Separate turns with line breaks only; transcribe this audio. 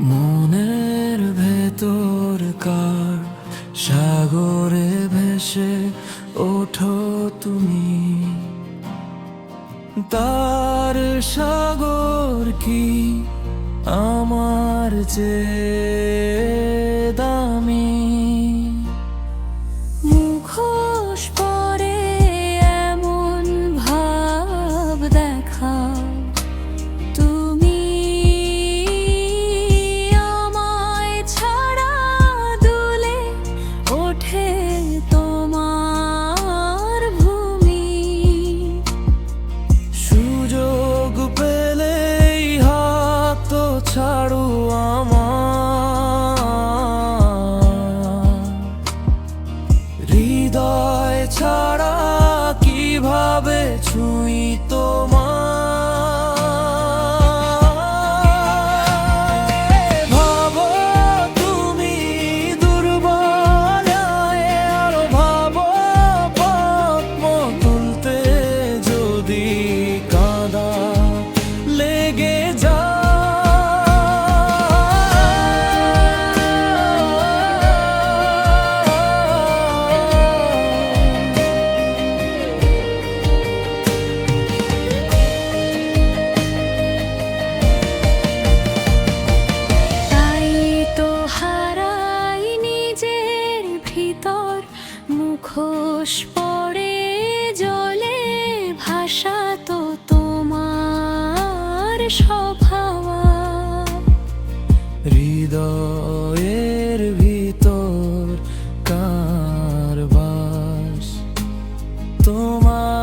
মনের ভেতর কার সাগরে ভেসে ওঠো তুমি। তার সাগর কি আমার যে দামি? ভাবে ছুঁই তোমার।
লাশ পড়ে জলে ভাষা তো তোমার স্বভাওয়া
হৃদয়ের ভিতর কার বাস? তোমার